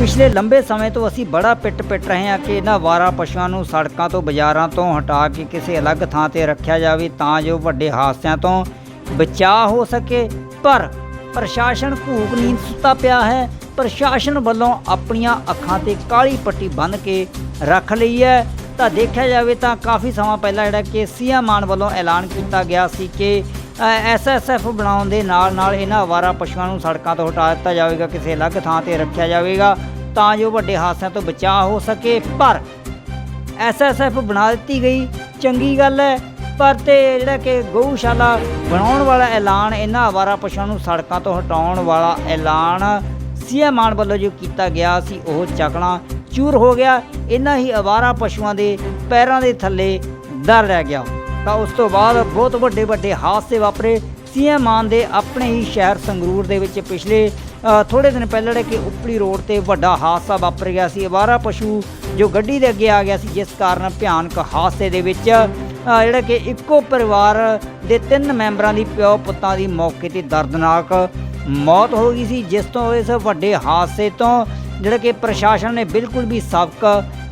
ਪਿਛਲੇ ਲੰਬੇ ਸਮੇਂ ਤੋਂ ਅਸੀਂ ਬੜਾ ਪਿੱਟ-ਪਿੱਟ ਰਹੇ ਹਾਂ ਕਿ ਇਹਨਾਂ ਵਾਰਾ ਪਸ਼ੂਆਂ ਨੂੰ ਸੜਕਾਂ ਤੋਂ, ਬਾਜ਼ਾਰਾਂ ਤੋਂ ਹਟਾ ਕੇ ਕਿਸੇ ਅਲੱਗ ਥਾਂ ਤੇ ਰੱਖਿਆ ਜਾਵੇ ਤਾਂ ਜੋ ਵੱਡੇ ਹਾਦਸਿਆਂ ਤੋਂ ਬਚਾਅ ਹੋ ਸਕੇ। ਪਰ ਪ੍ਰਸ਼ਾਸਨ ਭੂਖ ਨੀਂਦ ਸੁੱਤਾ ਪਿਆ ਹੈ। ਪ੍ਰਸ਼ਾਸਨ ਵੱਲੋਂ ਆਪਣੀਆਂ ਅੱਖਾਂ ਤੇ ਕਾਲੀ ਪੱਟੀ ਬੰਨ੍ਹ ਕੇ ਰੱਖ ਲਈ ਹੈ। ਤਾਂ ਦੇਖਿਆ ਜਾਵੇ ਤਾਂ ਕਾਫੀ ਸਮਾਂ ਪਹਿਲਾਂ ਜਿਹੜਾ ਕਿ ਸੀਐਮ ਮਾਨ ਵੱਲੋਂ ਐਲਾਨ ਕੀਤਾ ਗਿਆ ਸੀ ਕਿ ਐਸਐਸਐਫ ਬਣਾਉਣ ਦੇ ਨਾਲ ਨਾਲ ਇਹਨਾਂ ਅਵਾਰਾ ਪਸ਼ੂਆਂ ਨੂੰ ਸੜਕਾਂ ਤੋਂ ਹਟਾ ਦਿੱਤਾ ਜਾਵੇਗਾ, ਕਿਸੇ ਅਲੱਗ ਥਾਂ ਤੇ ਰੱਖਿਆ ਜਾਵੇਗਾ। ਤਾਂ ਜੋ ਵੱਡੇ ਹਾਦਸਿਆਂ ਤੋਂ ਬਚਾਅ ਹੋ ਸਕੇ, ਪਰ ਐਸਐਸਐਫ ਬਣਾ ਦਿੱਤੀ ਗਈ। ਚੰਗੀ ਗੱਲ ਹੈ, ਪਰ ਤੇ ਜਿਹੜਾ ਕਿ ਗਊਸ਼ਾਲਾ ਬਣਾਉਣ ਵਾਲਾ ਐਲਾਨ, ਇਹਨਾਂ ਆਵਾਰਾ ਪਸ਼ੂਆਂ ਨੂੰ ਸੜਕਾਂ ਤੋਂ ਹਟਾਉਣ ਵਾਲਾ ਐਲਾਨ ਸੀਐਮ ਮਾਨ ਵੱਲੋਂ ਜੋ ਕੀਤਾ ਗਿਆ ਸੀ, ਉਹ ਚੱਕਣਾ ਚੂਰ ਹੋ ਗਿਆ। ਇਹਨਾਂ ਹੀ ਆਵਾਰਾ ਪਸ਼ੂਆਂ ਦੇ ਪੈਰਾਂ ਦੇ ਥੱਲੇ ਦਰ ਰਹਿ ਗਿਆ। ਤਾਂ ਉਸ ਤੋਂ ਬਾਅਦ ਬਹੁਤ ਵੱਡੇ ਵੱਡੇ ਹਾਦਸੇ ਵਾਪਰੇ। ਸੀਐਮ ਮਾਨ ਦੇ ਆਪਣੇ ਹੀ ਸ਼ਹਿਰ ਸੰਗਰੂਰ ਦੇ ਵਿੱਚ ਪਿਛਲੇ ਅ, ਥੋੜੇ ਦਿਨ ਪਹਿਲਾਂ ਜਿਹੜੇ ਕਿ ਉਪਲੀ ਰੋਡ ਤੇ ਵੱਡਾ ਹਾਦਸਾ ਵਾਪਰ ਗਿਆ ਸੀ। ਅਵਾਰਾ ਪਸ਼ੂ ਜੋ ਗੱਡੀ ਦੇ ਅੱਗੇ ਆ ਗਿਆ ਸੀ ਜਿਸ ਕਾਰਨ ਭਿਆਨਕ ਹਾਦਸੇ ਦੇ ਵਿੱਚ ਜਿਹੜਾ ਕਿ ਇੱਕੋ ਪਰਿਵਾਰ ਦੇ ਤਿੰਨ ਮੈਂਬਰਾਂ ਦੀ ਪਿਓ ਪੁੱਤਾਂ ਦੀ ਮੌਕੇ ਤੇ ਦਰਦਨਾਕ ਮੌਤ ਹੋ ਗਈ ਸੀ। ਜਿਸ ਤੋਂ ਇਸ ਵੱਡੇ ਹਾਦਸੇ ਤੋਂ ਜਿਹੜਾ ਕਿ ਪ੍ਰਸ਼ਾਸਨ ਨੇ ਬਿਲਕੁਲ ਵੀ ਸਬਕ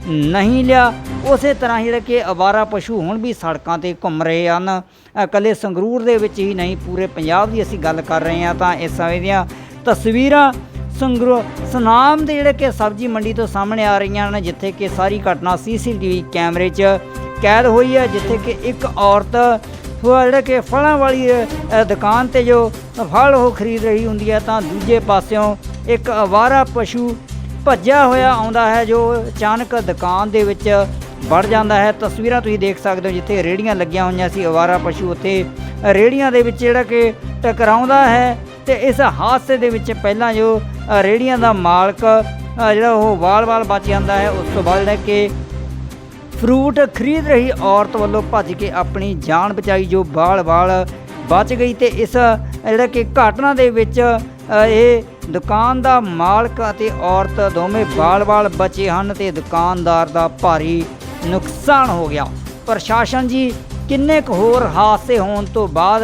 ਨਹੀਂ ਲਿਆ। ਉਸੇ ਤਰ੍ਹਾਂ ਹੀ ਜਿਹੜਾ ਕਿ ਅਵਾਰਾ ਪਸ਼ੂ ਹੁਣ ਵੀ ਸੜਕਾਂ ਤੇ ਘੁੰਮ ਰਹੇ ਹਨ। ਅ, ਇਕੱਲੇ ਸੰਗਰੂਰ ਦੇ ਵਿੱਚ ਹੀ ਨਹੀਂ ਪੂਰੇ ਪੰਜਾਬ ਦੀ ਅਸੀਂ ਗੱਲ ਕਰ ਰਹੇ ਹਾਂ ਤਾਂ ਇਸ ਸਮੇਂ ਦੀਆਂ ਤਸਵੀਰਾਂ ਸੰਗਰੂ ਸੁਨਾਮ ਦੇ ਜਿਹੜੇ ਕਿ ਸਬਜ਼ੀ ਮੰਡੀ ਤੋਂ ਸਾਹਮਣੇ ਆ ਰਹੀਆਂ ਹਨ ਜਿੱਥੇ ਕਿ ਸਾਰੀ ਘਟਨਾ ਸੀਸੀਟੀਵੀ ਕੈਮਰੇ 'ਚ ਕੈਦ ਹੋਈ ਹੈ ਜਿੱਥੇ ਕਿ ਇੱਕ ਔਰਤ ਜਿਹੜਾ ਕਿ ਫਲਾਂ ਵਾਲੀ ਦੁਕਾਨ ਤੇ ਜੋ ਫਲ ਉਹ ਖਰੀਦ ਰਹੀ ਹੁੰਦੀ ਹੈ ਤਾਂ ਦੂਜੇ ਪਾਸਿਓਂ ਇੱਕ ਅਵਾਰਾ ਪਸ਼ੂ ਭੱਜਿਆ ਹੋਇਆ ਆਉਂਦਾ ਹੈ ਜੋ ਅਚਾਨਕ ਦੁਕਾਨ ਦੇ ਵਿੱਚ ਵੜ ਜਾਂਦਾ ਹੈ। ਤਸਵੀਰਾਂ ਤੁਸੀਂ ਦੇਖ ਸਕਦੇ ਹੋ ਜਿੱਥੇ ਰੇੜੀਆਂ ਲੱਗੀਆਂ ਹੋਈਆਂ ਸੀ ਅਵਾਰਾ ਪਸ਼ੂ ਉੱਥੇ। ਰੇੜੀਆਂ ਦੇ ਵਿੱਚ ਜਿਹੜਾ ਕਿ ਟਕਰਾਉਂਦਾ ਹੈ ਤੇ ਇਸ ਹਾਦਸੇ ਦੇ ਵਿੱਚ ਪਹਿਲਾਂ ਜੋ ਅ, ਰੇੜੀਆਂ ਦਾ ਮਾਲਕ ਜਿਹੜਾ ਉਹ ਵਾਲ-ਵਾਲ ਬਚ ਜਾਂਦਾ ਹੈ। ਉਸ ਤੋਂ ਬਾਅਦ ਜਿਹੜਾ ਕਿ ਫਰੂਟ ਖਰੀਦ ਰਹੀ ਔਰਤ ਵੱਲੋਂ ਭੱਜ ਕੇ ਆਪਣੀ ਜਾਨ ਬਚਾਈ ਜੋ ਬਾਲ-ਬਾਲ ਬਚ ਗਈ ਤੇ ਇਸ ਜਿਹੜਾ ਕਿ ਘਟਨਾ ਦੇ ਵਿੱਚ ਇਹ ਦੁਕਾਨ ਦਾ ਮਾਲਕ ਅਤੇ ਔਰਤ ਦੋਵੇਂ ਬਾਲ-ਬਾਲ ਬਚੇ ਹਨ ਤੇ ਦੁਕਾਨਦਾਰ ਦਾ ਭਾਰੀ ਨੁਕਸਾਨ ਹੋ ਗਿਆ। ਪ੍ਰਸ਼ਾਸਨ ਜੀ, ਕਿੰਨੇ ਕੁ ਹੋਰ ਹਾਦਸੇ ਹੋਣ ਤੋਂ ਬਾਅਦ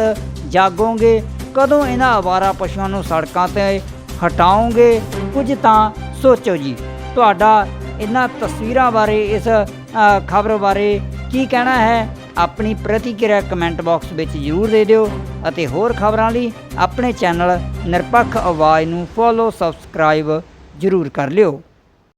ਜਾਗੋਗੇ? ਕਦੋਂ ਇਹਨਾਂ ਆਵਾਰਾ ਪਸ਼ੂਆਂ ਨੂੰ ਸੜਕਾਂ ਤੇ ਹਟਾਓਗੇ? ਕੁਝ ਤਾਂ ਸੋਚੋ ਜੀ। ਤੁਹਾਡਾ ਇਹਨਾਂ ਤਸਵੀਰਾਂ ਬਾਰੇ, ਇਸ ਖਬਰ ਬਾਰੇ ਕੀ ਕਹਿਣਾ ਹੈ? ਆਪਣੀ ਪ੍ਰਤੀਕਿਰਿਆ ਕਮੈਂਟ ਬਾਕਸ ਵਿੱਚ ਜ਼ਰੂਰ ਦੇ ਦਿਓ ਅਤੇ ਹੋਰ ਖਬਰਾਂ ਲਈ ਆਪਣੇ ਚੈਨਲ ਨਿਰਪੱਖ ਆਵਾਜ਼ ਨੂੰ ਫੋਲੋ, ਸਬਸਕ੍ਰਾਈਬ ਜ਼ਰੂਰ ਕਰ ਲਿਓ।